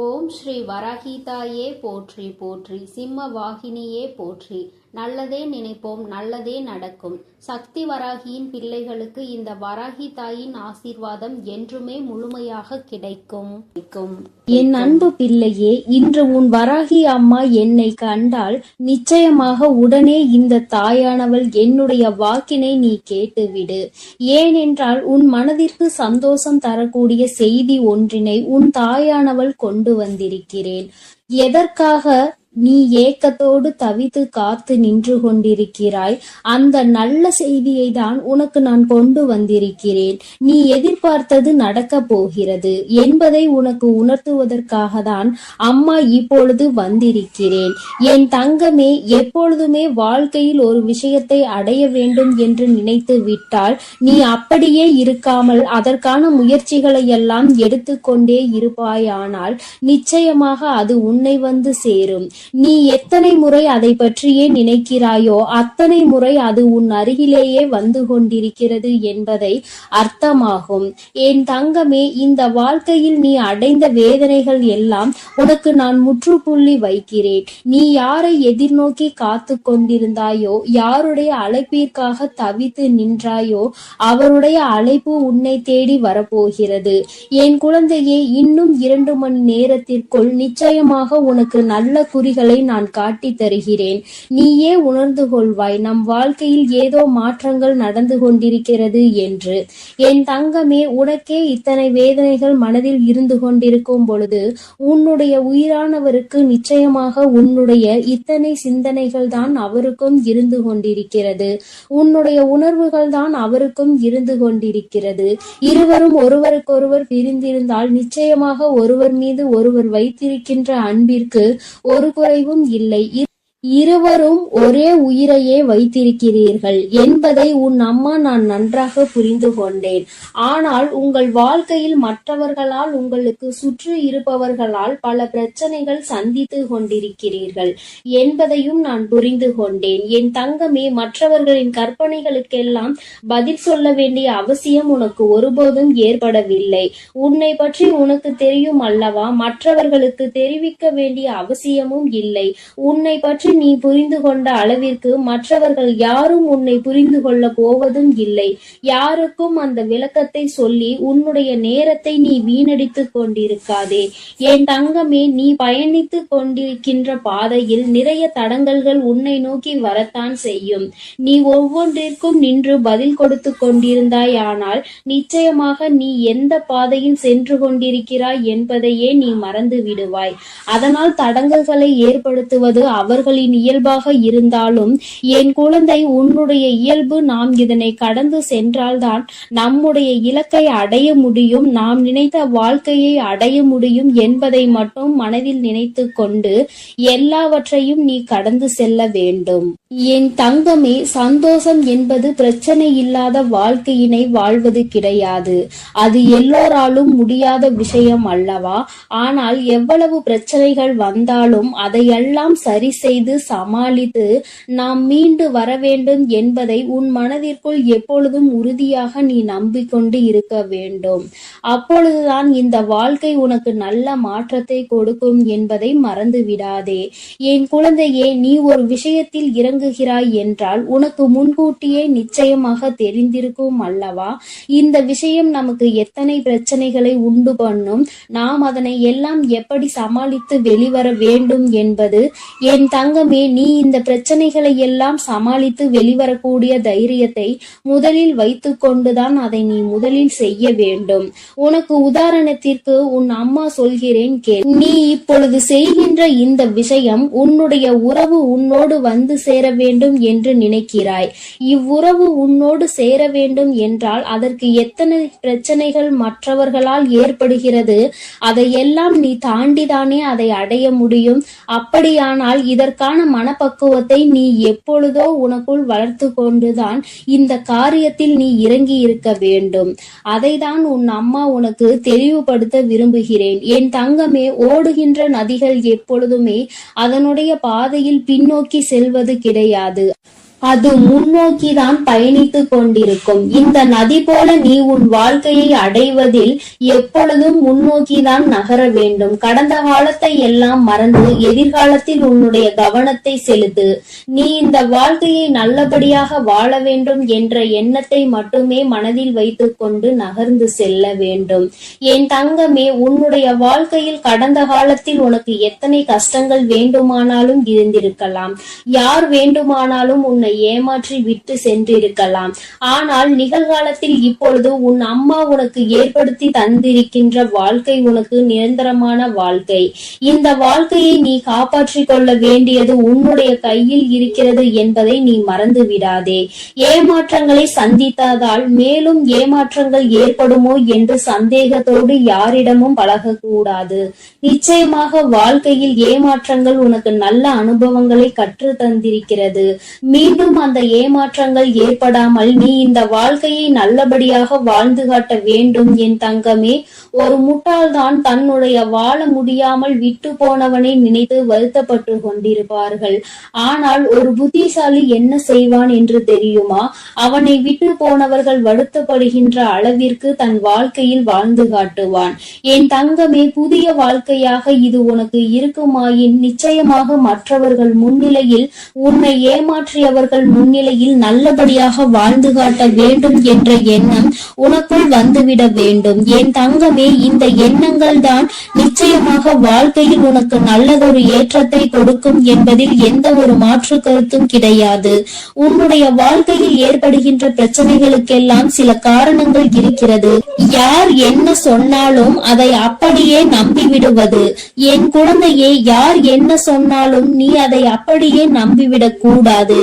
ஓம் ஸ்ரீ வரஹீதாயே போற்றி போற்றி சிம்ம வாகினியே போற்றி. நல்லதே நினைப்போம் நல்லதே நடக்கும். சக்தி வராகியின் பிள்ளைகளுக்கு இந்த வராகி தாயின் ஆசீர்வாதம் என்றுமே முழுமையாக கிடைக்கும். என் அன்பு பிள்ளையே இன்று உன் வராகி அம்மா என்னை கண்டால் நிச்சயமாக உடனே இந்த தாயானவள் என்னுடைய வாக்கினை நீ கேட்டுவிடு. ஏனென்றால் உன் மனதிற்கு சந்தோஷம் தரக்கூடிய செய்தி ஒன்றினை உன் தாயானவள் கொண்டு வந்திருக்கிறேன். எதற்காக நீ ஏக்கத்தோடு தவித்து காத்து நின்று கொண்டிருக்கிறாய். அந்த நல்ல செய்தியை தான் உனக்கு நான் கொண்டு வந்திருக்கிறேன். நீ எதிர்பார்த்தது நடக்க போகிறது. என்பதை உனக்கு உணர்த்துவதற்காக தான் அம்மா இப்பொழுது வந்திருக்கிறேன். என் தங்கமே எப்பொழுதுமே வாழ்க்கையில் ஒரு விஷயத்தை அடைய வேண்டும் என்று நினைத்து விட்டால் நீ அப்படியே இருக்காமல் அதற்கான முயற்சிகளை எல்லாம் எடுத்துக்கொண்டே இருப்பாயானால் நிச்சயமாக அது உன்னை வந்து சேரும். நீ எத்தனை முறை அதை பற்றியே நினைக்கிறாயோ அத்தனை முறை அது உன் அருகிலேயே வந்து கொண்டிருக்கிறது என்பதை அர்த்தமாகும். என் தங்கமே இந்த வாழ்க்கையில் நீ அடைந்த வேதனைகள் எல்லாம் உனக்கு நான் முற்றுப்புள்ளி வைக்கிறேன். நீ யாரை எதிர்நோக்கி காத்து கொண்டிருந்தாயோ யாருடைய அழைப்பிற்காக தவித்து நின்றாயோ அவருடைய அழைப்பு உன்னை தேடி வரப்போகிறது. என் குழந்தையே இன்னும் இரண்டு மணி நேரத்திற்குள் நிச்சயமாக உனக்கு நல்ல குறி வழிகளை நான் காட்டித் தருகிறேன். நீயே உணர்ந்து கொள்வாய் நம் வாழ்க்கையில் ஏதோ மாற்றங்கள் நடந்து கொண்டிருக்கிறது என்று. என் தங்கமே உனக்கே இத்தனை வேதனைகள் மனதில் இருந்து கொண்டிருக்கும் பொழுது உன்னுடைய உயிரானவருக்கு நிச்சயமாக உன்னுடைய இத்தனை சிந்தனைகள் தான் அவருக்கும் இருந்து கொண்டிருக்கிறது. உன்னுடைய உணர்வுகள் தான் அவருக்கும் இருந்து கொண்டிருக்கிறது. இருவரும் ஒருவருக்கொருவர் பிரிந்திருந்தால் நிச்சயமாக ஒருவர் மீது ஒருவர் வைத்திருக்கின்ற அன்பிற்கு ஒரு குறைவும் இல்லை இ- இருவரும் ஒரே உயிரையே வைத்திருக்கிறீர்கள் என்பதை உன் அம்மா நான் நன்றாக புரிந்து கொண்டேன். ஆனால் உங்கள் வாழ்க்கையில் மற்றவர்களால் உங்களுக்கு சுற்றி இருப்பவர்களால் பல பிரச்சனைகள் சந்தித்து கொண்டிருக்கிறீர்கள் என்பதையும் நான் புரிந்து கொண்டேன். என் தங்கமே மற்றவர்களின் கற்பனைகளுக்கெல்லாம் பதில் சொல்ல வேண்டிய அவசியம் உனக்கு ஒருபோதும் ஏற்படவில்லை. உன்னை பற்றி உனக்கு தெரியும் அல்லவா? மற்றவர்களுக்கு தெரிவிக்க வேண்டிய அவசியமும் இல்லை. உன்னை பற்றி நீ புரிந்து கொண்ட அளவிற்கு மற்றவர்கள் யாரும் உன்னை புரிந்து கொள்ள போவதும் இல்லை. யாருக்கும் அந்த விளக்கத்தை சொல்லி உன்னுடைய நேரத்தை நீ வீணடித்துக் கொண்டிருக்காதே. என் தங்கமே நீ பயணித்துக் கொண்டிருக்கின்ற பாதையில் நிறைய தடங்கல்கள் உன்னை நோக்கி வரத்தான் செய்யும். நீ ஒவ்வொன்றிற்கும் நின்று பதில் கொடுத்து கொண்டிருந்தாயானால் நிச்சயமாக நீ எந்த பாதையில் சென்று கொண்டிருக்கிறாய் என்பதையே நீ மறந்து விடுவாய். அதனால் தடங்கல்களை ஏற்படுத்துவது அவர்களின் இயல்பாக இருந்தாலும் என் குழந்தை உன்னுடைய இயல்பு நாம் இதனை கடந்து சென்றால்தான் நம்முடைய இலக்கை அடைய முடியும் நாம் நினைத்த வாழ்க்கையை அடைய முடியும் என்பதை மட்டும் மனதில் நினைத்து கொண்டு எல்லாவற்றையும் நீ கடந்து செல்ல வேண்டும். என் தங்கமே சந்தோஷம் என்பது பிரச்சனை இல்லாத வாழ்க்கையினை வாழ்வது கிடையாது. அது எல்லோராலும் முடியாத விஷயம் அல்லவா? ஆனால் எவ்வளவு பிரச்சனைகள் வந்தாலும் அதையெல்லாம் சரி செய்து செய்து சமாளித்து நாம் மீண்டு வர வேண்டும் என்பதை உன் மனதிற்குள் எப்பொழுதும் உறுதியாக நீ நம்பிக்கொண்டு இருக்க வேண்டும். அப்பொழுதுதான் இந்த வாழ்க்கை உனக்கு நல்ல மாற்றத்தை கொடுக்கும் என்பதை மறந்து விடாதே என் குழந்தையே நீ ஒரு விஷயத்தில் இறங்குகிறாய் என்றால் உனக்கு முன்கூட்டியே நிச்சயமாக தெரிந்திருக்கும் அல்லவா? இந்த விஷயம் நமக்கு எத்தனை பிரச்சனைகளை உண்டு பண்ணும்? நாம் அதனை எல்லாம் எப்படி சமாளித்து வெளிவர வேண்டும் என்பது என் தங்க தங்கமே நீ இந்த பிரச்சனைகளை எல்லாம் சமாளித்து வெளிவரக்கூடிய தைரியத்தை முதலில் வைத்துக்கொண்டுதான் அதை நீ முதலில் செய்ய வேண்டும். உனக்கு உதாரணத்திற்கு உன் அம்மா சொல்கிறேன் கேள். நீ இப்பொழுது செய்கின்ற இந்த விஷயம் உன்னுடைய உறவு உன்னோடு வந்து சேர வேண்டும் என்று நினைக்கிறாய். இவ்வுறவு உன்னோடு சேர வேண்டும் என்றால் அதற்கு எத்தனை பிரச்சனைகள் மற்றவர்களால் ஏற்படுகிறது? அதையெல்லாம் நீ தாண்டிதானே அதை அடைய முடியும். அப்படியானால் இதற்கான மனப்பக்குவத்தை நீ எப்பொழுதோ உனக்குள் வளர்த்து கொண்டுதான் இந்த காரியத்தில் நீ இறங்கி இருக்க வேண்டும். அதைதான் உன் அம்மா உனக்கு தெளிவுபடுத்த விரும்புகிறேன். என் தங்கமே ஓடுகின்ற நதிகள் எப்பொழுதுமே அதனுடைய பாதையில் பின்னோக்கி செல்வது கிடையாது. அது முன்னோக்கிதான் பயணித்துக் கொண்டிருக்கும். இந்த நதி போல நீ உன் வாழ்க்கையை அடைவதில் எப்பொழுதும் முன்னோக்கிதான் நகர வேண்டும். கடந்த காலத்தை எல்லாம் மறந்து எதிர்காலத்தில் உன்னுடைய கவனத்தை செலுத்து. நீ இந்த வாழ்க்கையை நல்லபடியாக வாழ வேண்டும் என்ற எண்ணத்தை மட்டுமே மனதில் வைத்துக் கொண்டு நகர்ந்து செல்ல வேண்டும். என் தங்கமே உன்னுடைய வாழ்க்கையில் கடந்த காலத்தில் உனக்கு எத்தனை கஷ்டங்கள் வேண்டுமானாலும் இருந்திருக்கலாம். யார் வேண்டுமானாலும் உன்னை ஏமாற்றி விட்டு சென்றிருக்கலாம். ஆனால் நிகழ்காலத்தில் இப்பொழுது உன் அம்மா உனக்கு ஏற்படுத்தி தந்திருக்கின்ற வாழ்க்கை உனக்கு நிரந்தரமான வாழ்க்கை. இந்த வாழ்க்கையை நீ காப்பாற்றிக் கொள்ள வேண்டியது உன்னுடைய கையில் இருக்கிறது என்பதை நீ மறந்து விடாதே. ஏமாற்றங்களை சந்தித்ததால் மேலும் ஏமாற்றங்கள் ஏற்படுமோ என்று சந்தேகத்தோடு யாரிடமும் பழகக்கூடாது. நிச்சயமாக வாழ்க்கையில் ஏமாற்றங்கள் உனக்கு நல்ல அனுபவங்களை கற்று தந்திருக்கிறது. மீண்டும் அந்த ஏமாற்றங்கள் ஏற்படாமல் நீ இந்த வாழ்க்கையை நல்லபடியாக வாழ்ந்து காட்ட வேண்டும் என் தங்கமே. ஒரு முட்டாள்தான் தன்னுடைய வாழ முடியாமல் விட்டு போனவனை நினைத்து வருத்தப்பட்டு கொண்டிருப்பார்கள். ஆனால் ஒரு புத்திசாலி என்ன செய்வான் என்று தெரியுமா? அவனை விட்டு போனவர்கள் வருத்தப்படுகின்ற அளவிற்கு தன் வாழ்க்கையில் வாழ்ந்து காட்டுவான். என் தங்கமே புதிய வாழ்க்கையாக இது உனக்கு இருக்குமாயின் நிச்சயமாக மற்றவர்கள் முன்னிலையில் உன்னை ஏமாற்றியவர்கள் முன்னிலையில் நல்லபடியாக வாழ்ந்து காட்ட வேண்டும் என்ற எண்ணம் உனக்குள் வந்துவிட வேண்டும். என் தங்கமே எனவே இந்த எண்ணங்கள் தான் நிச்சயமாக வாழ்க்கையில் உனக்கு நல்லதொரு ஏற்றத்தை கொடுக்கும் என்பதில் எந்த ஒரு மாற்று கருத்தும் கிடையாது. உன்னுடைய வாழ்க்கையில் ஏற்படுகின்ற பிரச்சனைகளுக்கெல்லாம் சில காரணங்கள் இருக்கிறது. யார் என்ன சொன்னாலும் அதை அப்படியே நம்பி விடுவது என் குழந்தையே யார் என்ன சொன்னாலும் நீ அதை அப்படியே நம்பிவிடக் கூடாது.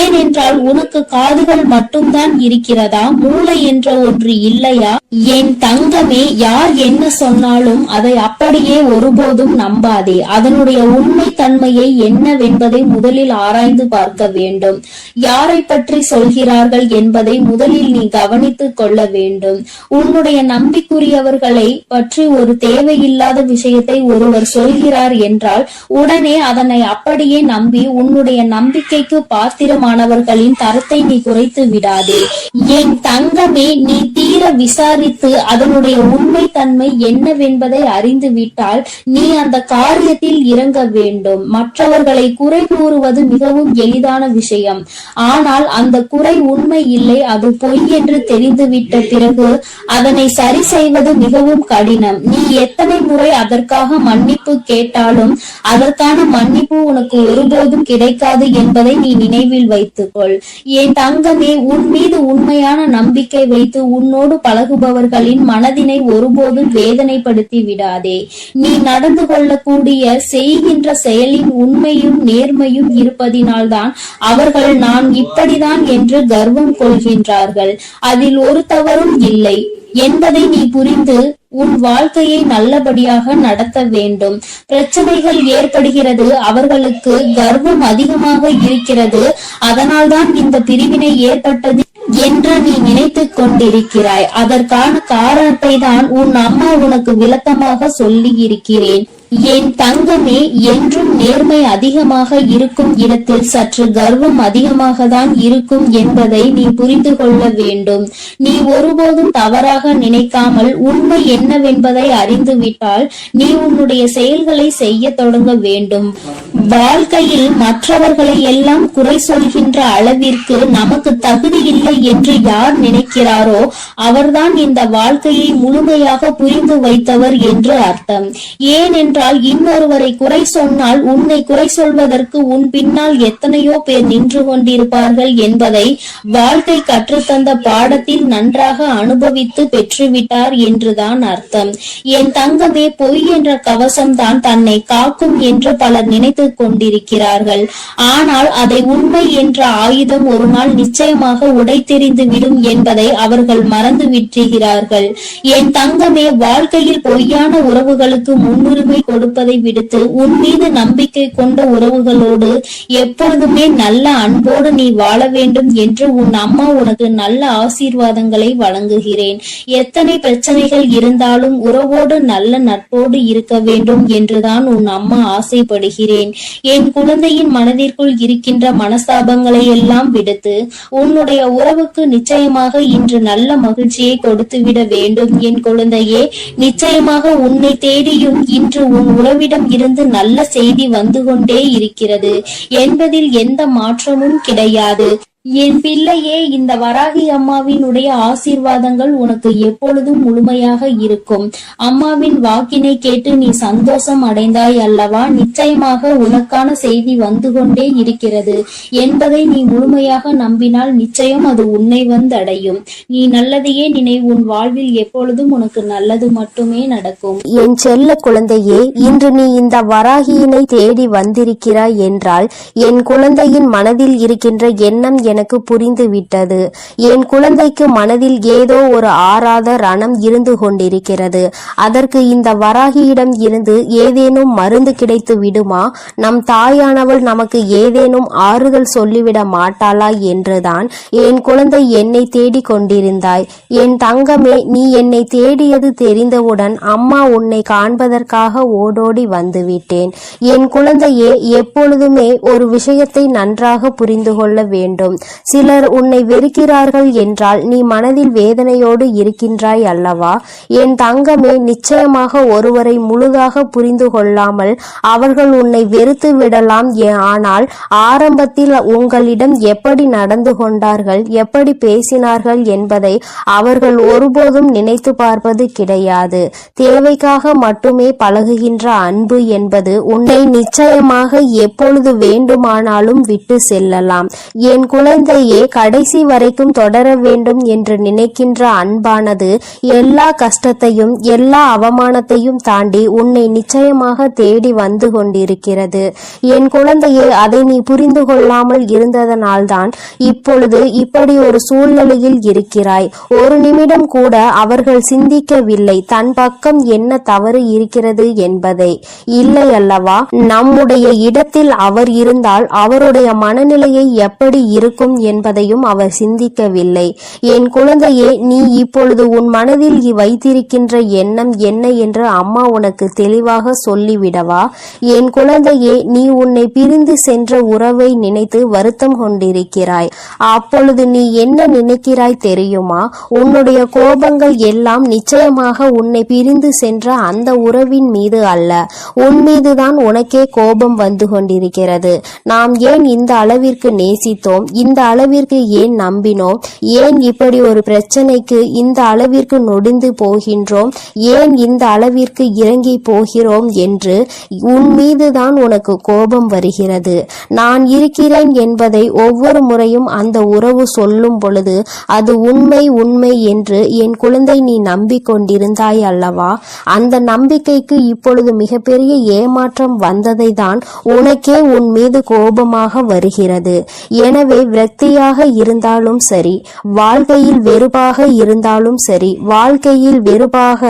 ஏனென்றால் உனக்கு காதுகள் மட்டும்தான் இருக்கிறதா? மூளை என்ற ஒன்று இல்லையா? என் தங்கமே யார் யார் என்ன சொன்னாலும் அதை அப்படியே ஒருபோதும் நம்பாதே. அதனுடைய உண்மை தன்மையை என்னவென்பதை முதலில் ஆராய்ந்து பார்க்க வேண்டும். யாரை பற்றி சொல்கிறார்கள் என்பதை முதலில் நீ கவனித்துக் கொள்ள வேண்டும். உன்னுடைய நம்பிக்குரியவர்களை பற்றி ஒரு தேவையில்லாத விஷயத்தை ஒருவர் சொல்கிறார் என்றால் உடனே அதனை அப்படியே நம்பி உன்னுடைய நம்பிக்கைக்கு பாத்திரமானவர்களின் தரத்தை நீ குறைத்து விடாதே. என் தங்கமே நீ தீர விசாரித்து அதனுடைய உண்மை தன்மை என்னவென்பதை அறிந்துவிட்டால் நீ அந்த காரியத்தில் இறங்க வேண்டும். மற்றவர்களை குறை கூறுவது மிகவும் எளிதான விஷயம். ஆனால் அந்த குறை உண்மை இல்லை அது பொய் என்று தெரிந்துவிட்ட பிறகு அதனை சரி செய்வது மிகவும் கடினம். நீ எத்தனை முறை அதற்காக மன்னிப்பு கேட்டாலும் அதற்கான மன்னிப்பு உனக்கு ஒருபோதும் கிடைக்காது என்பதை நீ நினைவில் வைத்துக்கொள். என் தங்கமே உன் மீது உண்மையான நம்பிக்கை வைத்து உன்னோடு பழகுபவர்களின் மனதினை ஒருபோது ஒருபோதும் வேதனைப்படுத்தி விடாதே. நீ நடந்து கொள்ளக்கூடிய செய்கின்ற செயலின் உண்மையும் நேர்மையும் இருப்பதினால்தான் அவர்கள் நான் இப்படிதான் என்று கர்வம் கொள்கின்றார்கள். அதில் ஒரு தவறும் இல்லை. என்பதை நீ புரிந்து உன் வாழ்க்கையை நல்லபடியாக நடத்த வேண்டும். பிரச்சனைகள் ஏற்படுகிறது அவர்களுக்கு கர்வம் அதிகமாக இருக்கிறது. அதனால்தான் இந்த பிரிவினை ஏற்பட்டது என்று நீ நினைத்துக் கொண்டிருக்கிறாய். அதற்கான காரணத்தை தான் உன் அம்மா உனக்கு விளக்கமாக சொல்லி இருக்கிறேன் என் தங்கமே என்றும் நேர்மை அதிகமாக இருக்கும் இடத்தில் சற்று கர்வம் அதிகமாக தான் இருக்கும் என்பதை நீ புரிந்து கொள்ள வேண்டும். நீ ஒருபோதும் தவறாக நினைக்காமல் உண்மை என்னவென்பதை அறிந்துவிட்டால் நீ உன்னுடைய செயல்களை செய்ய தொடங்க வேண்டும். வாழ்க்கையில் மற்றவர்களை எல்லாம் குறை சொல்கின்ற அளவிற்கு நமக்கு தகுதி இல்லை என்று யார் நினைக்கிறாரோ அவர்தான் இந்த வாழ்க்கையை முழுமையாக புரிந்து வைத்தவர் என்று அர்த்தம். ஏனென்றால் என்றால் இன்னொருவரை குறை சொன்னால் உன்னை குறை சொல்வதற்கு உன் பின்னால் எத்தனையோ பேர் நின்று கொண்டிருப்பார்கள் என்பதை வாழ்க்கை கற்றுத்தந்த பாடத்தில் நன்றாக அனுபவித்து பெற்றுவிட்டார் என்றுதான் அர்த்தம். என் தங்கமே பொய் என்ற கவசம்தான் தன்னை காக்கும் என்று பலர் நினைத்து கொண்டிருக்கிறார்கள். ஆனால் அதை உண்மை என்ற ஆயுதம் ஒரு நாள் நிச்சயமாக உடைத்தெறிந்து விடும் என்பதை அவர்கள் மறந்து விட்டுகிறார்கள் என் தங்கமே வாழ்க்கையில் பொய்யான உறவுகளுக்கு முன்னுரிமை கொடுப்பதை விடுத்து உன் மீது நம்பிக்கை கொண்ட உறவுகளோடு எப்பொழுதுமே நல்ல அன்போடு நீ வாழ வேண்டும் என்று உன் அம்மா உனக்கு நல்ல ஆசீர்வாதங்களை வழங்குகிறேன். எத்தனை பிரச்சனைகள் இருந்தாலும் உறவோடு நல்ல நட்போடு இருக்க வேண்டும் என்றுதான் உன் அம்மா ஆசைப்படுகிறேன். என் குழந்தையின் மனதிற்குள் இருக்கின்ற மனஸ்தாபங்களை எல்லாம் விடுத்து உன்னுடைய உறவுக்கு நிச்சயமாக இன்று நல்ல மகிழ்ச்சியை கொடுத்துவிட வேண்டும். என் குழந்தையே நிச்சயமாக உன்னை தேடியும் இன்று உன் உறவிடம் இருந்து நல்ல செய்தி வந்து கொண்டே இருக்கிறது. என்பதில் எந்த மாற்றமும் கிடையாது. என் பிள்ளையே இந்த வராகி அம்மாவினுடைய ஆசீர்வாதங்கள் உனக்கு எப்பொழுதும் முழுமையாக இருக்கும். அம்மாவின் வாக்கினை கேட்டு நீ சந்தோஷம் அடைந்தாய் அல்லவா? நிச்சயமாக உனக்கான செய்தி வந்து கொண்டே இருக்கிறது. என்பதை நீ முழுமையாக நம்பினால் நிச்சயம் அது உன்னை வந்து அடையும் நீ நல்லதையே நினை உன் வாழ்வில் எப்பொழுதும் உனக்கு நல்லது மட்டுமே நடக்கும். என் செல்ல குழந்தையே இன்று நீ இந்த வராகியினை தேடி வந்திருக்கிறாய் என்றால் என் குழந்தையின் மனதில் இருக்கின்ற எண்ணம் எனக்கு புரிந்து விட்டது என் குழந்தைக்கு மனதில் ஏதோ ஒரு ஆறாத ரணம் இருந்து கொண்டிருக்கிறது. அதற்கு இந்த வராகியிடம் இருந்து ஏதேனும் மருந்து கிடைத்து விடுமா? நம் தாயானவள் நமக்கு ஏதேனும் ஆறுதல் சொல்லிவிட மாட்டாளா என்றுதான் என் குழந்தை என்னை தேடிக் கொண்டிருந்தாய். என் தங்கமே நீ என்னை தேடியது தெரிந்தவுடன் அம்மா உன்னை காண்பதற்காக ஓடோடி வந்துவிட்டேன். என் குழந்தையே எப்பொழுதுமே ஒரு விஷயத்தை நன்றாக புரிந்து கொள்ள வேண்டும். சிலர் உன்னை வெறுக்கிறார்கள் என்றால் நீ மனதில் வேதனையோடு இருக்கின்றாய் அல்லவா? என் தங்கமே நிச்சயமாக ஒருவரை முழுதாக புரிந்து கொள்ளாமல் அவர்கள் உன்னை வெறுத்து விடலாம் ஆனால் ஆரம்பத்தில் உங்களிடம் எப்படி நடந்து கொண்டார்கள் எப்படி பேசினார்கள் என்பதை அவர்கள் ஒருபோதும் நினைத்து பார்ப்பது கிடையாது. தேவைக்காக மட்டுமே பழகுகின்ற அன்பு என்பது உன்னை நிச்சயமாக எப்பொழுது வேண்டுமானாலும் விட்டு செல்லலாம். என் குழந்தையே கடைசி வரைக்கும் தொடர வேண்டும் என்று நினைக்கின்ற அன்பானது எல்லா கஷ்டத்தையும் எல்லா அவமானத்தையும் தாண்டி உன்னை நிச்சயமாக தேடி வந்து கொண்டிருக்கிறது. என் குழந்தையே அதை நீ புரிந்து கொள்ளாமல் இருந்ததனால்தான் இப்பொழுது இப்படி ஒரு சூழ்நிலையில் இருக்கிறாய். ஒரு நிமிடம் கூட அவர்கள் சிந்திக்கவில்லை தன் பக்கம் என்ன தவறு இருக்கிறது என்பதை. இல்லை அல்லவா? நம்முடைய இடத்தில் அவர் இருந்தால் அவருடைய மனநிலையை எப்படி இருக்கும்? என்பதையும் அவர் சிந்திக்கவில்லை. என் குழந்தையே நீ இப்பொழுது உன் மனதில் வைத்திருக்கின்ற எண்ணம் என்ன என்று அம்மா உனக்கு தெளிவாக சொல்லிவிடவா? என் குழந்தையே நீ உன்னை பிரிந்து சென்ற உறவை நினைத்து வருத்தம் கொண்டிருக்கிறாய். அப்பொழுது நீ என்ன நினைக்கிறாய் தெரியுமா? உன்னுடைய கோபங்கள் எல்லாம் நிச்சயமாக உன்னை பிரிந்து சென்ற அந்த உறவின் மீது அல்ல. உன் மீதுதான் உனக்கே கோபம் வந்து கொண்டிருக்கிறது. நாம் ஏன் இந்த அளவிற்கு நேசித்தோம்? இந்த அளவிற்கு ஏன் நம்பினோம்? ஏன் இப்படி ஒரு பிரச்சனைக்கு இந்த அளவிற்கு நொடிந்து போகின்றோம்? ஏன் இந்த அளவிற்கு இறங்கி போகிறோம் என்று உன் மீதுதான் உனக்கு கோபம் வருகிறது. நான் இருக்கிறேன் என்பதை ஒவ்வொரு முறையும் அந்த உறவு சொல்லும் பொழுது அது உண்மை உண்மை என்று என் குழந்தை நீ நம்பிக்கொண்டிருந்தாய் அல்லவா? அந்த நம்பிக்கைக்கு இப்பொழுது மிகப்பெரிய ஏமாற்றம் வந்ததை தான் உனக்கே உன் மீது கோபமாக வருகிறது. எனவே விரக்தியாக இருந்தாலும் சரி வாழ்க்கையில் வெறுப்பாக இருந்தாலும் சரி வாழ்க்கையில் வெறுப்பாக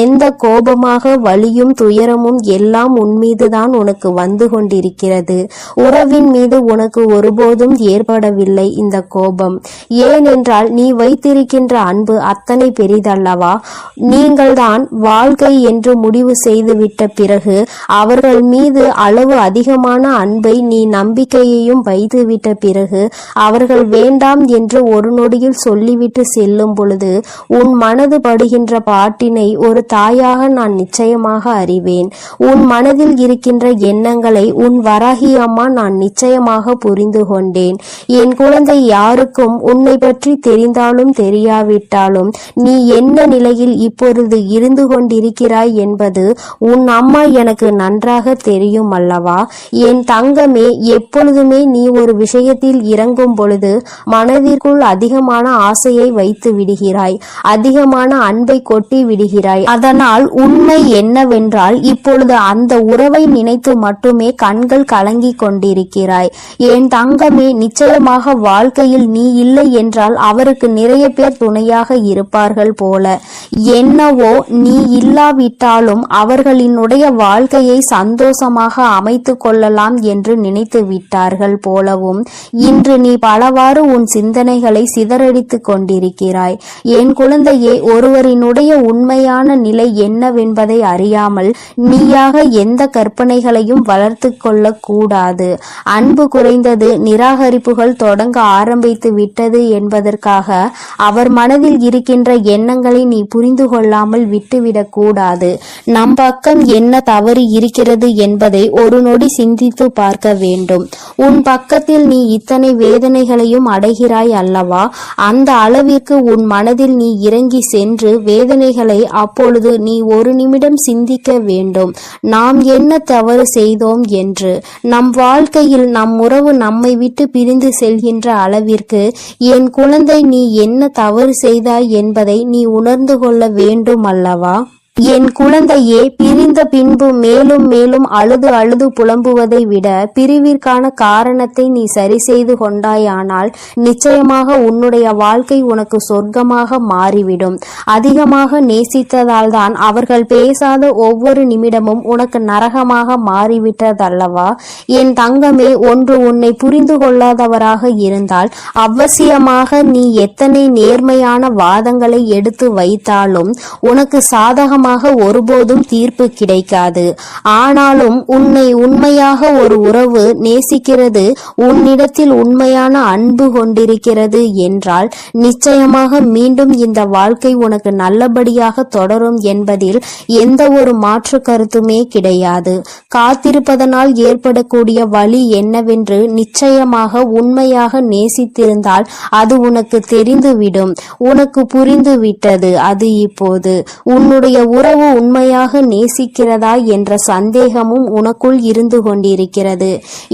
எந்த கோபமாக வலியும் துயரமும் எல்லாம் உன் மீதுதான் உனக்கு வந்து கொண்டிருக்கிறது. உறவின் மீது உனக்கு ஒருபோதும் ஏற்படவில்லை இந்த கோபம். ஏனென்றால் நீ வைத்திருக்கின்ற அன்பு அத்தனை பெரிதல்லவா? நீங்கள்தான் வாழ்க்கை என்று முடிவு செய்துவிட்ட பிறகு அவர்கள் மீது அளவு அதிகமான அன்பை நீ நம்பிக்கையையும் வைத்துவிட்ட பிறகு அவர்கள் வேண்டாம் என்று ஒரு நொடியில் சொல்லிவிட்டு செல்லும் பொழுது உன் மனது படுகின்ற பாட்டினை ஒரு தாயாக நான் நிச்சயமாக அறிவேன். உன் மனதில் இருக்கின்ற எண்ணங்களை உன் வராகி அம்மா நான் நிச்சயமாக புரிந்து கொண்டேன். என் குழந்தை யாருக்கும் உன்னை பற்றி தெரிந்தாலும் தெரியாவிட்டாலும் நீ என்ன நிலையில் இப்பொழுது இருந்து கொண்டிருக்கிறாய் என்பது உன் அம்மா எனக்கு நன்றாக தெரியும் அல்லவா? என் தங்கமே எப்பொழுதுமே நீ ஒரு விஷயத்தில் இறங்க துவங்கும் பொழுது மனதிற்குள் அதிகமான ஆசையை வைத்து விடுகிறாய். அதிகமான அன்பை கொட்டி விடுகிறாய். அதனால் உண்மை என்னவென்றால் இப்பொழுது அந்த உறவை நினைத்து மட்டுமே கண்கள் கலங்கி கொண்டிருக்கிறாய். என் தங்கமே நிச்சயமாக வாழ்க்கையில் நீ இல்லை என்றால் அவருக்கு நிறைய பேர் துணையாக இருப்பார்கள் போல. என்னவோ நீ இல்லாவிட்டாலும் அவர்களினுடைய வாழ்க்கையை சந்தோஷமாக அமைத்து கொள்ளலாம் என்று நினைத்து விட்டார்கள் போலவும் இன்று நீ பலவாறு உன் சிந்தனைகளை சிதறடித்துக் கொண்டிருக்கிறாய். என் குழந்தையே ஒருவரினுடைய உண்மையான நிலை என்னவென்பதை அறியாமல் நீயாக எந்த கற்பனைகளையும் வளர்த்து கொள்ளக் கூடாது அன்பு குறைந்தது நிராகரிப்புகள் தொடங்க ஆரம்பித்து விட்டது என்பதற்காக அவர் மனதில் இருக்கின்ற எண்ணங்களை நீ புரிந்து கொள்ளாமல் விட்டுவிடக் கூடாது நம் பக்கம் என்ன தவறு இருக்கிறது என்பதை ஒரு நொடி சிந்தித்து பார்க்க வேண்டும். உன் பக்கத்தில் நீ இத்தனை வேதனைகளையும் அடைகிறாய் அல்லவா? அந்த அளவிற்கு உன் மனதில் நீ இறங்கி சென்று வேதனைகளை அப்பொழுது நீ ஒரு நிமிடம் சிந்திக்க வேண்டும். நாம் என்ன தவறு செய்தோம் என்று. நம் வாழ்க்கையில் நம் உறவு நம்மை விட்டு பிரிந்து செல்கின்ற அளவிற்கு என் குழந்தை நீ என்ன தவறு செய்தாய் என்பதை நீ உணர்ந்து கொள்ள வேண்டும் அல்லவா? என் குழந்தையே பிரிந்த பின்பு மேலும் மேலும் அழுது அழுது புலம்புவதை விட பிரிவிற்கான காரணத்தை நீ சரி செய்து கொண்டாயானால் நிச்சயமாக உன்னுடைய வாழ்க்கை உனக்கு சொர்க்கமாக மாறிவிடும். அதிகமாக நேசித்ததால் தான் அவர்கள் பேசாத ஒவ்வொரு நிமிடமும் உனக்கு நரகமாக மாறிவிட்டதல்லவா? என் தங்கமே ஒன்று உன்னை புரிந்து கொள்ளாதவராக இருந்தால் அவசியமாக நீ எத்தனை நேர்மையான வாதங்களை எடுத்து வைத்தாலும் உனக்கு சாதகம் நிச்சயமாக ஒருபோதும் தீர்ப்பு கிடைக்காது. ஆனாலும் உன்னை உண்மையாக ஒரு உறவு நேசிக்கிறது உன்னிடத்தில் உண்மையான அன்பு கொண்டிருக்கிறது என்றால் நிச்சயமாக மீண்டும் இந்த வாழ்க்கை உனக்கு நல்லபடியாக தொடரும் என்பதில் எந்த ஒரு மாற்று கருத்துமே கிடையாது. காத்திருப்பதனால் ஏற்படக்கூடிய வழி என்னவென்று நிச்சயமாக உண்மையாக நேசித்திருந்தால் அது உனக்கு தெரிந்துவிடும். உனக்கு புரிந்து விட்டது அது இப்போது உன்னுடைய உறவு உண்மையாக நேசிக்கிறதா என்ற சந்தேகமும் உனக்குள் இருந்து கொண்டிருக்கிறது.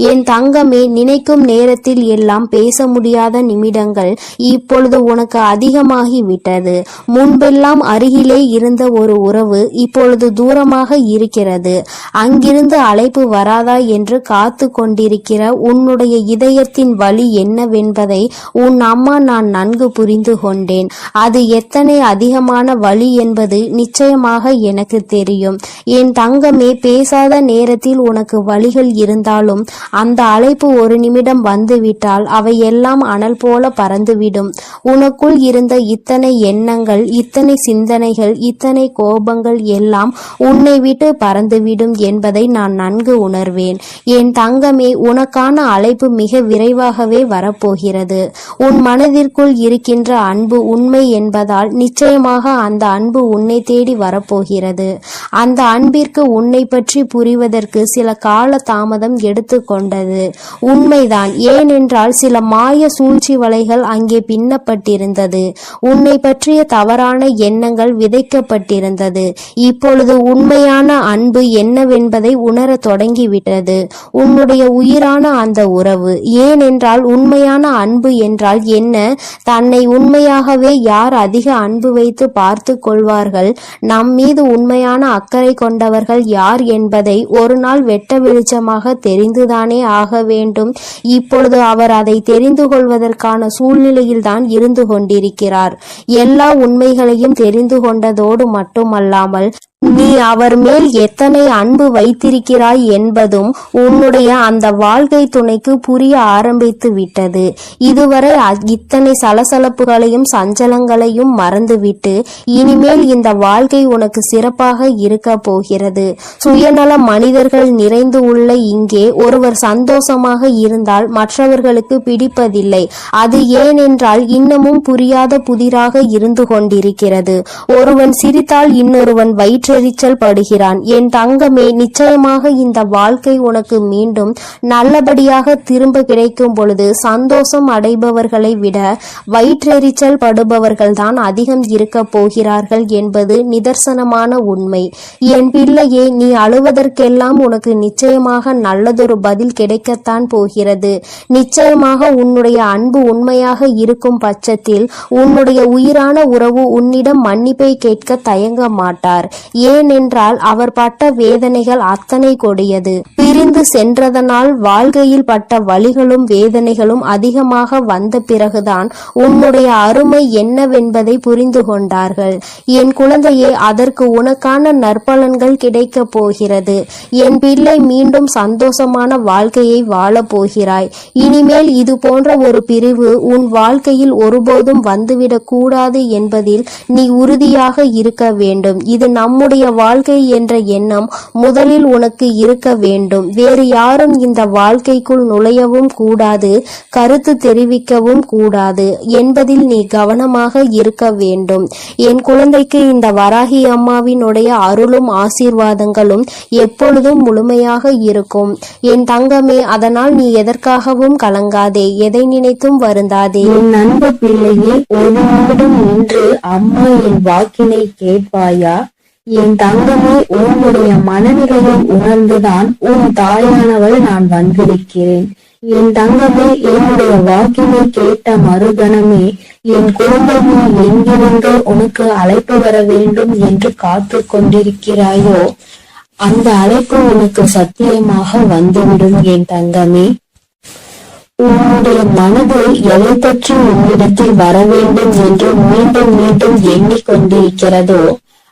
என் தங்கமே நினைக்கும் நேரத்தில் எல்லாம் பேச முடியாத நிமிடங்கள் இப்பொழுது உனக்கு அதிகமாகி விட்டது முன்பெல்லாம் அருகிலே இருந்த ஒரு உறவு இப்பொழுது தூரமாக இருக்கிறது. அங்கிருந்து அழைப்பு வராதா என்று காத்து கொண்டிருக்கிற உன்னுடைய இதயத்தின் வழி என்னவென்பதை உன் அம்மா நான் நன்கு புரிந்து கொண்டேன். அது எத்தனை அதிகமான வழி என்பது நிச்சயமாக எனக்கு தெரியும். என் தங்கமே பேசாத நேரத்தில் உனக்கு வழிகள் இருந்தாலும் அந்த அழைப்பு ஒரு நிமிடம் வந்துவிட்டால் அவை எல்லாம் அனல் போல பறந்துவிடும். உனக்குள் இருந்த இத்தனை எண்ணங்கள் இத்தனை சிந்தனைகள் இத்தனை கோபங்கள் எல்லாம் உன்னை விட்டு பறந்துவிடும் என்பதை நான் நன்கு உணர்வேன். என் தங்கமே உனக்கான அழைப்பு மிக விரைவாகவே வரப்போகிறது. உன் மனதிற்குள் இருக்கின்ற அன்பு உண்மை என்பதால் நிச்சயமாக அந்த அன்பு உன்னை தேடி வர வரப்போகிறது. அந்த அன்பிற்கு உன்னை பற்றி புரிவதற்கு சில கால தாமதம் எடுத்துக்கொண்டது உண்மைதான். ஏனென்றால் சில மாய சூழ்ச்சி வலைகள் அங்கே பின்னப்பட்டிருந்தது. உன்னை பற்றிய தவறான எண்ணங்கள் விதைக்கப்பட்டிருந்தது. இப்பொழுது உண்மையான அன்பு என்னவென்பதை உணர தொடங்கிவிட்டது. உன்னுடைய உயிரான அந்த உறவு. ஏனென்றால் உண்மையான அன்பு என்றால் என்ன? தன்னை உண்மையாகவே யார் அதிக அன்பு வைத்து பார்த்து கொள்வார்கள்? நம் மீது உண்மையான அக்கறை கொண்டவர்கள் யார் என்பதை ஒரு நாள் வெட்ட வெளிச்சமாக தெரிந்துதானே ஆக வேண்டும். இப்பொழுது அவர் அதை தெரிந்து கொள்வதற்கான சூழ்நிலையில்தான் இருந்து கொண்டிருக்கிறார். எல்லா உண்மைகளையும் தெரிந்து கொண்டதோடு மட்டுமல்லாமல் நீ அவர் மேல் எத்தனை அன்பு வைத்திருக்கிறாய் என்பதும் உன்னுடைய அந்த வாழ்க்கை துணைக்கு புரிய ஆரம்பித்து விட்டது. இதுவரை இத்தனை சலசலப்புகளையும் சஞ்சலங்களையும் மறந்துவிட்டு இனிமேல் இந்த வாழ்க்கை உனக்கு சிறப்பாக இருக்க போகிறது. சுயநல மனிதர்கள் நிறைந்து உள்ள இங்கே ஒருவர் சந்தோஷமாக இருந்தால் மற்றவர்களுக்கு பிடிப்பதில்லை. அது ஏனென்றால் இன்னமும் புரியாத புதிராக இருந்து கொண்டிருக்கிறது. ஒருவன் சிரித்தால் இன்னொருவன் வயிற்று உச்சரிச்சல் படுகிறான் என் தங்கமே நிச்சயமாக இந்த வாழ்க்கை உனக்கு மீண்டும் நல்லபடியாக திரும்ப கிடைக்கும் பொழுது சந்தோஷம் அடைபவர்களை விட வயிற்றெரிச்சல் படுபவர்கள் தான் அதிகம் இருக்க போகிறார்கள் என்பது நிதர்சனமான உண்மை. என் பிள்ளையே நீ அழுவதற்கெல்லாம் உனக்கு நிச்சயமாக நல்லதொரு பதில் கிடைக்கத்தான் போகிறது. நிச்சயமாக உன்னுடைய அன்பு உண்மையாக இருக்கும் பட்சத்தில் உன்னுடைய உயிரான உறவு உன்னிடம் மன்னிப்பை கேட்க தயங்க மாட்டார். ஏனென்றால் அவர் பட்ட வேதனைகள் அத்தனை கொடியது. பிரிந்து சென்றதனால் வாழ்க்கையில் பட்ட வழிகளும் வேதனைகளும் அதிகமாக வந்த பிறகுதான் உன்னுடைய அருமை என்னவென்பதை புரிந்து கொண்டார்கள். என் குழந்தையே அதற்கு உனக்கான நற்பலன்கள் கிடைக்கப் போகிறது. என் பிள்ளை மீண்டும் சந்தோஷமான வாழ்க்கையை வாழப் போகிறாய். இனிமேல் இது போன்ற ஒரு பிரிவு உன் வாழ்க்கையில் ஒருபோதும் வந்துவிடக் கூடாது என்பதில் நீ உறுதியாக இருக்க வேண்டும். இது நம்முடைய வாழ்க்கை என்ற எண்ணம் முதலில் உனக்கு இருக்க வேண்டும். வேறு யாரும் இந்த வாழ்க்கைக்குள் நுழையவும் கூடாது கருத்து தெரிவிக்கவும் கூடாது என்பதில் நீ கவனமாக இருக்க வேண்டும். என் குழந்தைக்கு இந்த வராகி அம்மாவினுடைய அருளும் ஆசீர்வாதங்களும் எப்பொழுதும் முழுமையாக இருக்கும். என் தங்கமே அதனால் நீ எதற்காகவும் கலங்காதே எதை நினைத்தும் வருந்தாதே. என் அன்பு பிள்ளையே ஒரு நிமிடம் நின்று அம்மா என் வாக்கினை கேட்பாயா? என் தங்கமே உன்னுடைய மனநிலையை உணர்ந்துதான் உன் தாயானவள் நான் வந்திருக்கிறேன். என் தங்கமே என்னுடைய வாக்கினை கேட்ட மறுகணமே என் குடும்பமே எங்கிருந்து உனக்கு அழைப்பு வர வேண்டும் என்று காத்து கொண்டிருக்கிறாயோ அந்த அழைப்பு உனக்கு சத்தியமாக வந்துவிடும் என் தங்கமே. உன்னுடைய மனது எதை பற்றி உன்னிடத்தில் வர வேண்டும் என்று மீண்டும் மீண்டும் எண்ணிக்கொண்டிருக்கிறதோ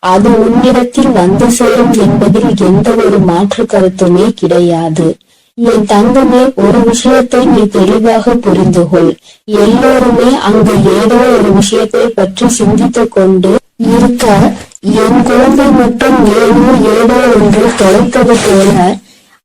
அது உன்னிடத்தில் வந்து சேரும் என்பதில் எந்த ஒரு மாற்று கருத்துமே கிடையாது. என் தங்கமே ஒரு விஷயத்தை நீ தெளிவாக புரிந்து கொள் எல்லோருமே அங்கு ஏதோ ஒரு விஷயத்தை பற்றி சிந்தித்துக் கொண்டு இருக்க என் குழந்தை மட்டும் ஏதோ ஏதோ ஒன்று தொலைத்தது போல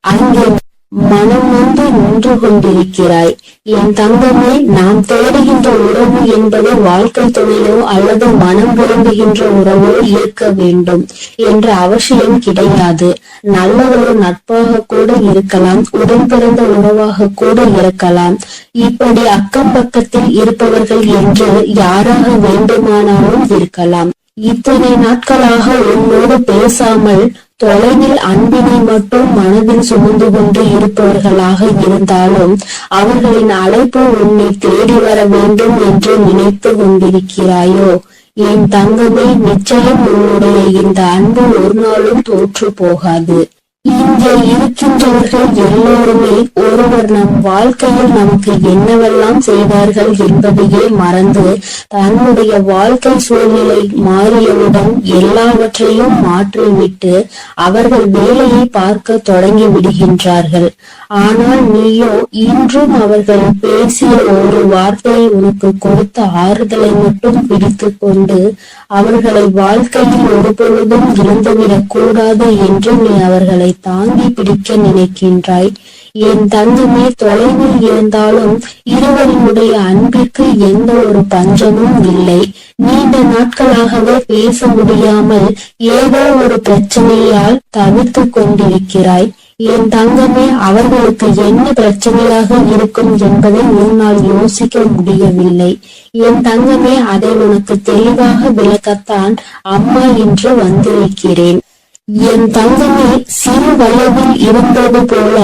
அங்கே மனம் வந்து நின்று கொண்டிருக்கிறாய். என் தங்கமே நாம் தேடுகின்ற உறவு என்பது வாழ்க்கை துணையோ அல்லது மனம் விரும்புகின்ற உறவோ இருக்க வேண்டும் என்ற அவசியம் கிடையாது. நல்ல ஒரு நட்பாக கூட இருக்கலாம் உடன் பிறந்த உறவாக கூட இருக்கலாம். இப்படி அக்கம் பக்கத்தில் இருப்பவர்கள் என்று யாராக வேண்டுமானாலும் இருக்கலாம். இத்தனை நாட்களாக உன்னோடு பேசாமல் தொலைவில் அன்பினை மட்டும் மனதில் சுமந்து கொண்டு இருப்பவர்களாக இருந்தாலும் அவர்களின் அழைப்பு உன்னை தேடி வர வேண்டும் என்று நினைத்து கொண்டிருக்கிறாயோ? என் தங்கமே நிச்சயம் உன்னுடைய இந்த அன்பு ஒரு நாளும் தோற்று போகாது. இங்கே இருக்கின்றவர்கள் எல்லோருமே ஒருவர் நம் வாழ்க்கையில் நமக்கு என்னவெல்லாம் செய்தார்கள் என்பதையே மறந்து தன்னுடைய வாழ்க்கை சூழ்நிலை மாறியவுடன் எல்லாவற்றையும் மாற்றிவிட்டு அவர்கள் வேலையை பார்க்க தொடங்கி விடுகின்றார்கள். ஆனால் நீயோ இன்றும் அவர்கள் பேசிய ஒரு வார்த்தையை உனக்கு கொடுத்த ஆறுதலை மட்டும் பிடித்துக் கொண்டு அவர்களை வாழ்க்கையில் ஒருபொழுதும் இருந்துவிடக் கூடாது என்று நீ அவர்களை தாங்கி பிடிக்க நினைக்கின்றாய். என் தங்கமே தொலைவில் இருந்தாலும் இருவரினுடைய அன்பிற்கு எந்த ஒரு பஞ்சமும் இல்லை. நீண்ட நாட்களாகவே பேச முடியாமல் ஏதோ ஒரு பிரச்சனையால் தவித்துக் கொண்டிருக்கிறாய். என் தங்கமே அவர்களுக்கு என்ன பிரச்சனையாக இருக்கும் என்பதை உன்னால் யோசிக்க முடியவில்லை. என் தங்கமே அதை உனக்கு தெளிவாக விளக்கத்தான் அம்மா என்று வந்திருக்கிறேன். என் தங்கமே சிறு வயதில் இருந்தது போல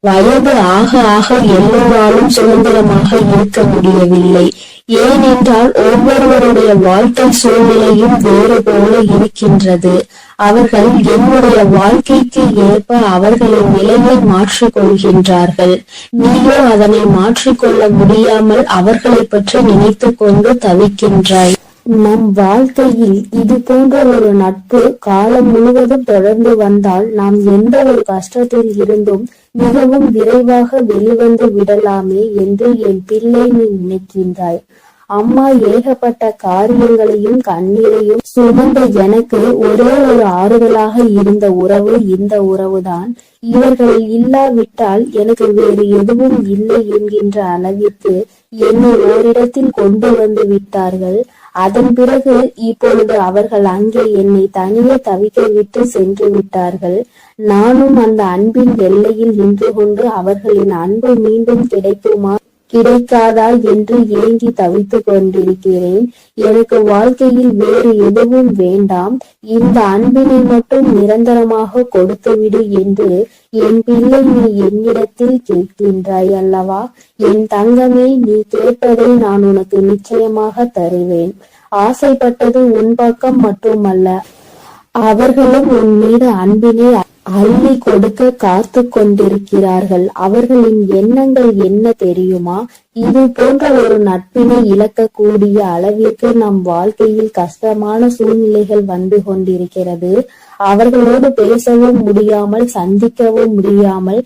வயது ஆக ஆக எல்லோராலும் சுதந்திரமாக இருக்க முடியவில்லை. ஏனென்றால் ஒவ்வொருவருடைய வாழ்க்கை சூழ்நிலையும் வேறு போல இருக்கின்றது. அவர்கள் என்னுடைய வாழ்க்கைக்கு ஏற்ப அவர்களின் நிலையை மாற்றிக் கொள்கின்றார்கள். நீயோ அதனை மாற்றிக்கொள்ள முடியாமல் அவர்களை பற்றி நினைத்துக் கொண்டு தவிக்கின்றாய். நம் வாழ்க்கையில் இது போன்ற ஒரு நட்பு காலம் முழுவதும் தொடர்ந்து வந்தால் நாம் எந்த ஒரு கஷ்டத்தில் இருந்தும் மிகவும் விரைவாக வெளிவந்து விடலாமே என்று என் பிள்ளை நீ நினைக்கின்றாய். அம்மா ஏகப்பட்ட காரியங்களையும் கண்ணீரையும் சுமந்த எனக்கு ஒரே ஒரு ஆறுதலாக இருந்த உறவு இந்த உறவுதான். இவர்கள் இல்லாவிட்டால் எனக்கு வேறு எதுவும் இல்லை என்கின்ற அளவிற்கு என்னை ஓரிடத்தில் கொண்டு வந்து விட்டார்கள். அதன் பிறகு இப்பொழுது அவர்கள் அங்கே என்னை தனியே தவிக்க விட்டு சென்று விட்டார்கள். நானும் அந்த அன்பின் எல்லையில் நின்று கொண்டு அவர்களின் அன்பு மீண்டும் கிடைக்குமா? கிடைக்காதா என்று ஏங்கி தவித்துக் கொண்டிருக்கிறேன். எனக்கு வாழ்க்கையில் வேறு எதுவும் வேண்டாம். இந்த அன்பினை மட்டும் நிரந்தரமாக கொடுத்துவிடு என்று என் பிள்ளை நீ என்னிடத்தில் கேட்கின்றாய் அல்லவா? என் தங்கமே நீ கேட்பதை நான் உனக்கு நிச்சயமாக தருவேன். ஆசைப்பட்டது உன் பக்கம் மட்டுமல்ல. அவர்களும் உன் மீது அன்பினை அள்ளி கொடுக்க காத்து கொண்டிருக்கிறார்கள் அவர்களின் எண்ணங்கள் என்ன தெரியுமா? இது போன்ற ஒரு நட்பினை இழக்கக்கூடிய அளவிற்கு நம் வாழ்க்கையில் கஷ்டமான சூழ்நிலைகள் வந்து கொண்டிருக்கிறது. அவர்களோடு பேசவும் முடியாமல் சந்திக்கவும் முடியாமல்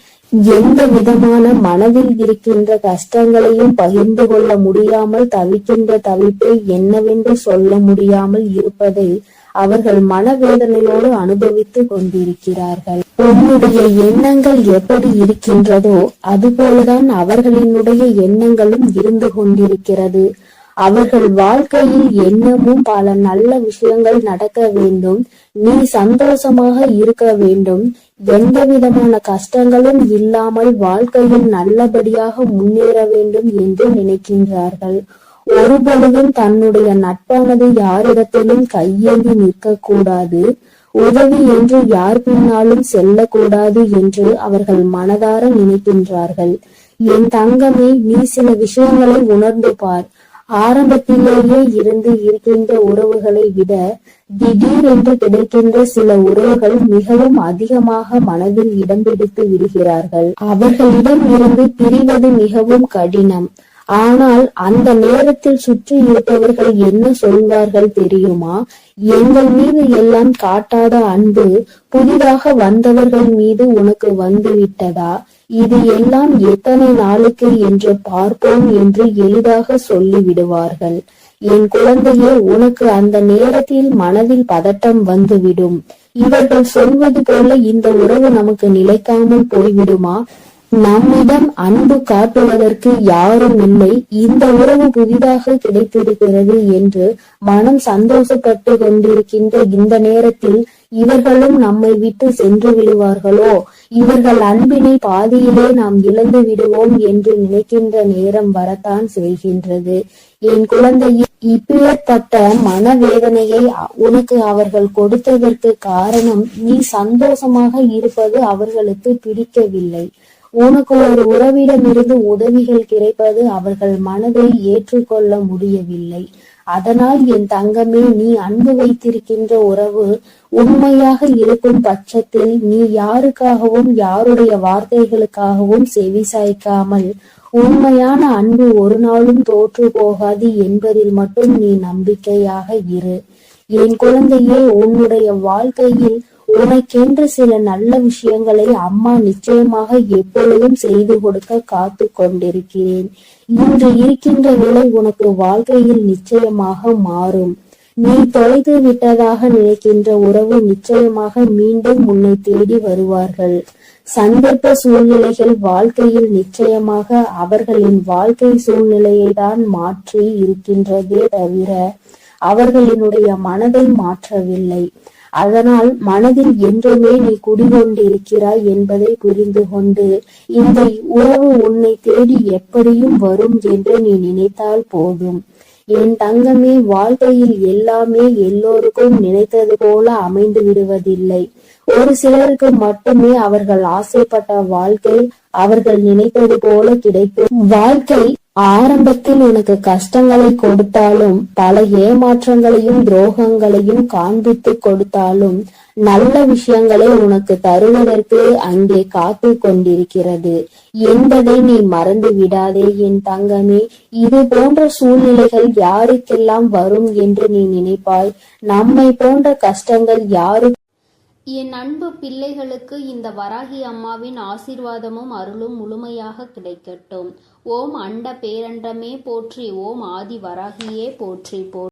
எந்த விதமான மனதில் இருக்கின்ற கஷ்டங்களையும் பகிர்ந்து கொள்ள முடியாமல் தவிக்கின்ற தவிப்பை என்னவென்று சொல்ல முடியாமல் இருப்பதை அவர்கள் மனவேதனையோடு அனுபவித்துக் கொண்டிருக்கிறார்கள். உன்னுடைய எண்ணங்கள் எப்படி இருக்கின்றதோ அதுபோலதான் அவர்களினுடைய எண்ணங்களும் இருந்து கொண்டிருக்கிறது. அவர்கள் வாழ்க்கையில் எண்ணமும் பல நல்ல விஷயங்கள் நடக்க வேண்டும். நீ சந்தோஷமாக இருக்க வேண்டும். எந்த விதமான கஷ்டங்களும் இல்லாமல் வாழ்க்கையில் நல்லபடியாக முன்னேற வேண்டும் என்று நினைக்கின்றார்கள். ஒருபடியும் தன்னுடைய நட்பானது யாரிடத்திலும் கையேந்தி நிற்கக்கூடாது. உதவி என்று யார் பின்னாலும் செல்லக்கூடாது என்று அவர்கள் மனதார நினைக்கின்றார்கள். என் தங்கமே நீ சில விஷயங்களை உணர்ந்து பார். ஆரம்பத்திலேயே இருந்து இருக்கின்ற உறவுகளை விட திடீரென்று கிடைக்கின்ற சில உறவுகள் மிகவும் அதிகமாக மனதில் இடம் பிடித்து விடுகிறார்கள். அவர்களிடம் இருந்து பிரிவது மிகவும் கடினம். ஆனால் அந்த நேரத்தில் சுற்றி இருப்பவர்கள் என்ன சொல்வார்கள் தெரியுமா? எங்கள் மீது எல்லாம் காட்டாத அன்பு புதிதாக வந்தவர்கள் மீது உனக்கு வந்து விட்டதா இது எல்லாம் எத்தனை நாளுக்கு என்று பார்ப்போம் என்று எளிதாக சொல்லி விடுவார்கள் என் குழந்தையே உனக்கு அந்த நேரத்தில் மனதில் பதட்டம் வந்துவிடும். இவர்கள் சொல்வது போல இந்த உறவு நமக்கு நிலைக்காமல் போய்விடுமா? நம்மிடம் அன்பு காட்டுவதற்கு யாரும் இல்லை. இந்த உறவு புதிதாக கிடைத்திருக்கிறது என்று மனம் சந்தோஷப்பட்டு கொண்டிருக்கின்ற இந்த நேரத்தில் இவர்களும் நம்மை விட்டு சென்று விடுவார்களோ? இவர்கள் அன்பினை பாதியிலே நாம் இழந்து விடுவோம் என்று நினைக்கின்ற நேரம் வரத்தான் செய்கின்றது. என் குழந்தையை இப்பேற்பட்ட மனவேதனையை உனக்கு அவர்கள் கொடுத்ததற்கு காரணம் நீ சந்தோஷமாக இருப்பது அவர்களுக்கு பிடிக்கவில்லை. உனக்கு ஒரு உறவிடமிருந்து உதவிகள் கிடைப்பது அவர்கள் மனதை ஏற்றுக்கொள்ள முடியவில்லை. அதனால் என் தங்கமே நீ அன்பு வைத்திருக்கின்ற உறவு உண்மையாக இருக்கும் பட்சத்தில் நீ யாருக்காகவும் யாருடைய வார்த்தைகளுக்காகவும் செவி சாய்க்காமல் உண்மையான அன்பு ஒரு நாளும் தோற்று போகாது என்பதில் மட்டும் நீ நம்பிக்கையாக இரு. என் குழந்தையே உன்னுடைய வாழ்க்கையில் உனக்கென்று சில நல்ல விஷயங்களை அம்மா நிச்சயமாக எப்பொழுதும் செய்து கொடுக்க காத்து கொண்டிருக்கிறேன். இன்று இருக்கின்ற நிலை உனக்கு வாழ்க்கையில் நிச்சயமாக மாறும். நீ தொலைத்து விட்டதாக நினைக்கின்ற உறவு நிச்சயமாக மீண்டும் உன்னை தேடி வருவார்கள். சந்தர்ப்ப சூழ்நிலைகள் வாழ்க்கையில் நிச்சயமாக அவர்களின் வாழ்க்கை சூழ்நிலையை தான் மாற்றி இருக்கின்றதே தவிர அவர்களினுடைய மனதை மாற்றவில்லை. அதனால் மனதில் என்றுமே நீ குடிகொண்டிருக்கிறாய் என்பதை புரிந்து கொண்டு இந்த உறவு உன்னை தேடி எப்படியும் வரும் என்று நீ நினைத்தால் போதும். என் தங்கமே வாழ்க்கையில் எல்லாமே எல்லோருக்கும் நினைத்தது போல அமைந்து விடுவதில்லை. ஒரு சிலருக்கு மட்டுமே அவர்கள் ஆசைப்பட்ட வாழ்க்கை அவர்கள் நினைத்தது போல கிடைக்கும். வாழ்க்கை ஆரம்பத்தில் உனக்கு கஷ்டங்களை கொடுத்தாலும் பல ஏமாற்றங்களையும் துரோகங்களையும் காண்பித்து கொடுத்தாலும் நல்ல விஷயங்களை உனக்கு தருவதற்கு அங்கே காத்து கொண்டிருக்கிறது. என்பதை நீ மறந்து விடாதே என் தங்கமே. இது போன்ற சூழ்நிலைகள் யாருக்கெல்லாம் வரும் என்று நீ நினைப்பாய்? நம்மை போன்ற கஷ்டங்கள் யாரு? என் அன்பு பிள்ளைகளுக்கு இந்த வராகி அம்மாவின் ஆசீர்வாதமும் அருளும் முழுமையாக கிடைக்கட்டும். ஓம் அண்ட பேரண்டமே போற்றி ஓம் ஆதி வராகியே போற்றி போ